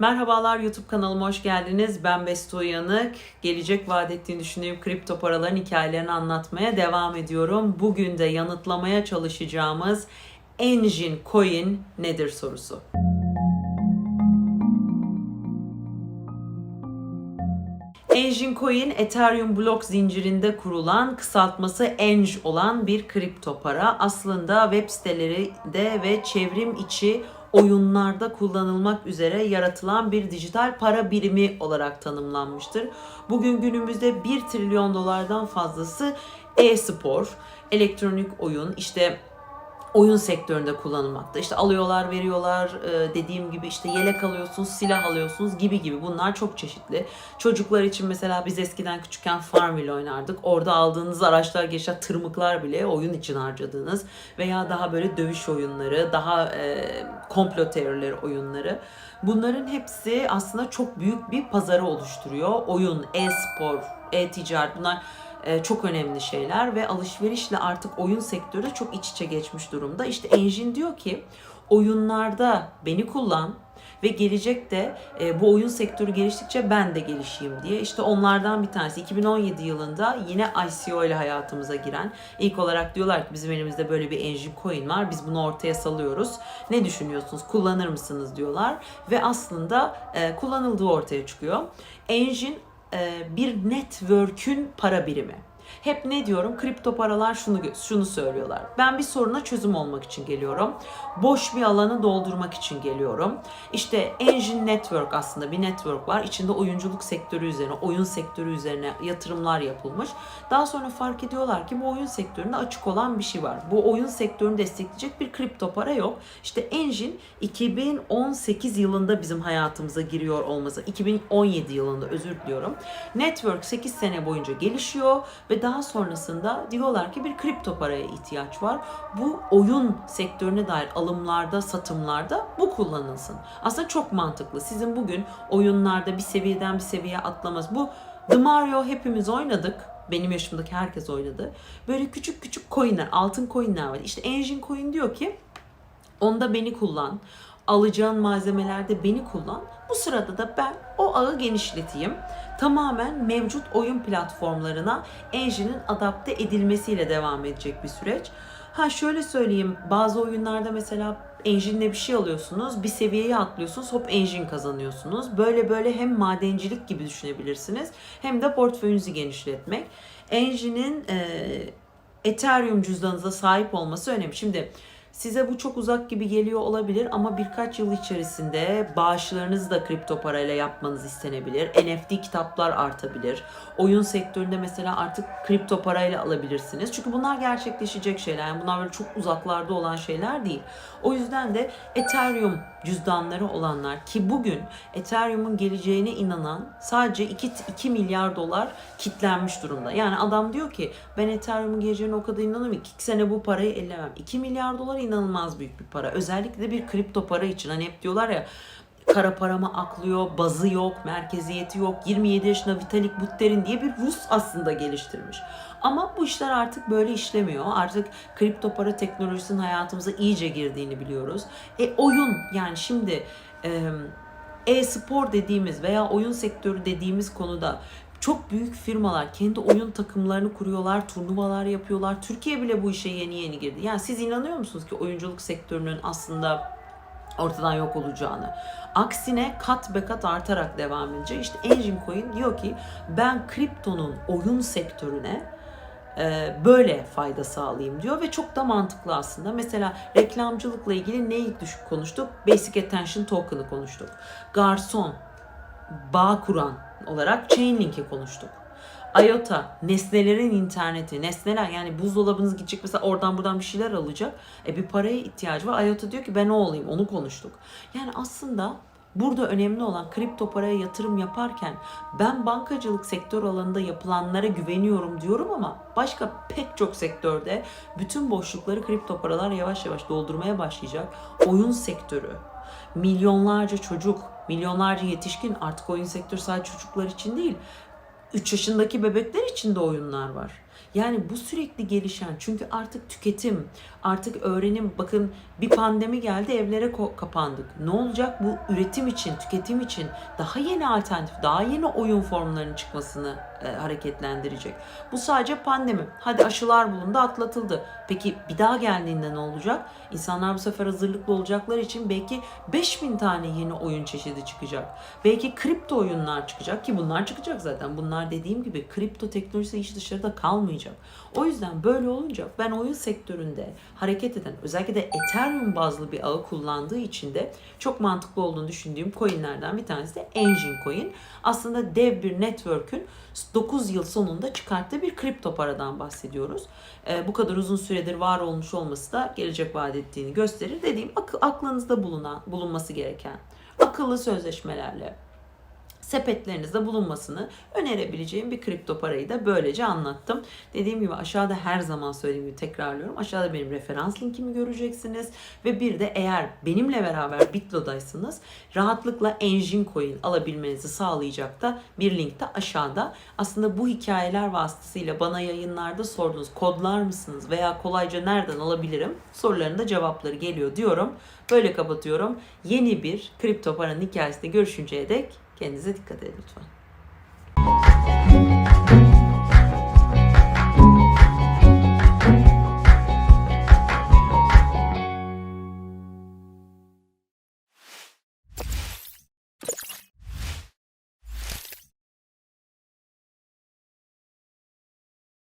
Merhabalar YouTube kanalıma hoş geldiniz. Ben Besto Uyanık. Gelecek vaat ettiğini düşündüğüm kripto paraların hikayelerini anlatmaya devam ediyorum. Bugün de yanıtlamaya çalışacağımız Engine Coin nedir sorusu. Engine Coin, Ethereum blok zincirinde kurulan, kısaltması ENG olan bir kripto para. Aslında web sitelerinde ve çevrim içi oyunlarda kullanılmak üzere yaratılan bir dijital para birimi olarak tanımlanmıştır. Bugün günümüzde 1 trilyon dolardan fazlası e-spor, elektronik oyun, işte oyun sektöründe kullanılmakta. İşte alıyorlar, veriyorlar, e, dediğim gibi işte yelek alıyorsunuz, silah alıyorsunuz gibi gibi. Bunlar çok çeşitli. Çocuklar için mesela biz eskiden küçükken Farmville oynardık. Orada aldığınız araçlar, geçen tırmıklar bile oyun için harcadığınız veya daha böyle dövüş oyunları, daha e, komplo teorileri oyunları. Bunların hepsi aslında çok büyük bir pazarı oluşturuyor. Oyun, e-spor, e-ticaret bunlar çok önemli şeyler ve alışverişle artık oyun sektörü çok iç içe geçmiş durumda. İşte Engine diyor ki oyunlarda beni kullan ve gelecekte e, bu oyun sektörü geliştikçe ben de gelişeyim diye. İşte onlardan bir tanesi 2017 yılında yine ICO ile hayatımıza giren. ilk olarak diyorlar ki bizim elimizde böyle bir Engine Coin var. Biz bunu ortaya salıyoruz. Ne düşünüyorsunuz? Kullanır mısınız diyorlar. Ve aslında e, kullanıldığı ortaya çıkıyor. Engine e, bir network'ün para birimi. Hep ne diyorum? Kripto paralar şunu şunu söylüyorlar. Ben bir soruna çözüm olmak için geliyorum. Boş bir alanı doldurmak için geliyorum. İşte Engine Network aslında bir network var. İçinde oyunculuk sektörü üzerine, oyun sektörü üzerine yatırımlar yapılmış. Daha sonra fark ediyorlar ki bu oyun sektöründe açık olan bir şey var. Bu oyun sektörünü destekleyecek bir kripto para yok. İşte Engine 2018 yılında bizim hayatımıza giriyor olması. 2017 yılında özür diliyorum. Network 8 sene boyunca gelişiyor ve daha sonrasında diyorlar ki bir kripto paraya ihtiyaç var. Bu oyun sektörüne dair alımlarda, satımlarda bu kullanılsın. Aslında çok mantıklı. Sizin bugün oyunlarda bir seviyeden bir seviyeye atlaması. Bu The Mario hepimiz oynadık. Benim yaşımdaki herkes oynadı. Böyle küçük küçük coinler, altın coinler var. İşte Engine Coin diyor ki onda beni kullan. Alacağın malzemelerde beni kullan. Bu sırada da ben o ağı genişleteyim. Tamamen mevcut oyun platformlarına Engine'in adapte edilmesiyle devam edecek bir süreç. Ha şöyle söyleyeyim bazı oyunlarda mesela Engine'le bir şey alıyorsunuz bir seviyeye atlıyorsunuz hop Engine kazanıyorsunuz. Böyle böyle hem madencilik gibi düşünebilirsiniz hem de portföyünüzü genişletmek. Engine'in e, Ethereum cüzdanınıza sahip olması önemli. Şimdi Size bu çok uzak gibi geliyor olabilir ama birkaç yıl içerisinde bağışlarınızı da kripto parayla yapmanız istenebilir. NFT kitaplar artabilir. Oyun sektöründe mesela artık kripto parayla alabilirsiniz. Çünkü bunlar gerçekleşecek şeyler. Yani bunlar böyle çok uzaklarda olan şeyler değil. O yüzden de Ethereum cüzdanları olanlar ki bugün Ethereum'un geleceğine inanan sadece 2, 2 milyar dolar kitlenmiş durumda. Yani adam diyor ki ben Ethereum'un geleceğine o kadar inanıyorum 2 sene bu parayı ellemem. 2 milyar dolar inanılmaz büyük bir para. Özellikle bir kripto para için. Hani hep diyorlar ya kara para mı aklıyor, bazı yok, merkeziyeti yok. 27 yaşında Vitalik Buterin diye bir Rus aslında geliştirmiş. Ama bu işler artık böyle işlemiyor. Artık kripto para teknolojisinin hayatımıza iyice girdiğini biliyoruz. E oyun yani şimdi e-spor dediğimiz veya oyun sektörü dediğimiz konuda çok büyük firmalar kendi oyun takımlarını kuruyorlar, turnuvalar yapıyorlar. Türkiye bile bu işe yeni yeni girdi. Yani siz inanıyor musunuz ki oyunculuk sektörünün aslında ortadan yok olacağını. Aksine kat be kat artarak devam edecek. İşte Engine Coin diyor ki ben kriptonun oyun sektörüne e, böyle fayda sağlayayım diyor ve çok da mantıklı aslında. Mesela reklamcılıkla ilgili neyi düşük konuştuk? Basic Attention Token'ı konuştuk. Garson, bağ kuran olarak Chainlink'i konuştuk. IOTA, nesnelerin interneti, nesneler yani buzdolabınız gidecek mesela oradan buradan bir şeyler alacak. E bir paraya ihtiyacı var. IOTA diyor ki ben o olayım onu konuştuk. Yani aslında Burada önemli olan kripto paraya yatırım yaparken ben bankacılık sektör alanında yapılanlara güveniyorum diyorum ama başka pek çok sektörde bütün boşlukları kripto paralar yavaş yavaş doldurmaya başlayacak. Oyun sektörü, milyonlarca çocuk, milyonlarca yetişkin artık oyun sektörü sadece çocuklar için değil. 3 yaşındaki bebekler için de oyunlar var. Yani bu sürekli gelişen çünkü artık tüketim, Artık öğrenim bakın bir pandemi geldi evlere kapandık. Ne olacak bu üretim için, tüketim için daha yeni alternatif, daha yeni oyun formlarının çıkmasını e, hareketlendirecek. Bu sadece pandemi. Hadi aşılar bulundu, atlatıldı. Peki bir daha geldiğinde ne olacak? İnsanlar bu sefer hazırlıklı olacaklar için belki 5000 tane yeni oyun çeşidi çıkacak. Belki kripto oyunlar çıkacak ki bunlar çıkacak zaten. Bunlar dediğim gibi kripto teknolojisi hiç dışarıda kalmayacak. O yüzden böyle olunca ben oyun sektöründe hareket eden özellikle de Ethereum bazlı bir ağı kullandığı için de çok mantıklı olduğunu düşündüğüm coinlerden bir tanesi de Engine Coin. Aslında dev bir network'ün 9 yıl sonunda çıkarttığı bir kripto paradan bahsediyoruz. Ee, bu kadar uzun süredir var olmuş olması da gelecek vaat ettiğini gösterir. Dediğim akı- aklınızda bulunan, bulunması gereken akıllı sözleşmelerle sepetlerinizde bulunmasını önerebileceğim bir kripto parayı da böylece anlattım. Dediğim gibi aşağıda her zaman söylediğim gibi tekrarlıyorum. Aşağıda benim referans linkimi göreceksiniz. Ve bir de eğer benimle beraber Bitlo'daysanız rahatlıkla Engine Coin alabilmenizi sağlayacak da bir link de aşağıda. Aslında bu hikayeler vasıtasıyla bana yayınlarda sorduğunuz kodlar mısınız veya kolayca nereden alabilirim sorularında cevapları geliyor diyorum. Böyle kapatıyorum. Yeni bir kripto paranın hikayesinde görüşünceye dek kendinize dikkat edin lütfen.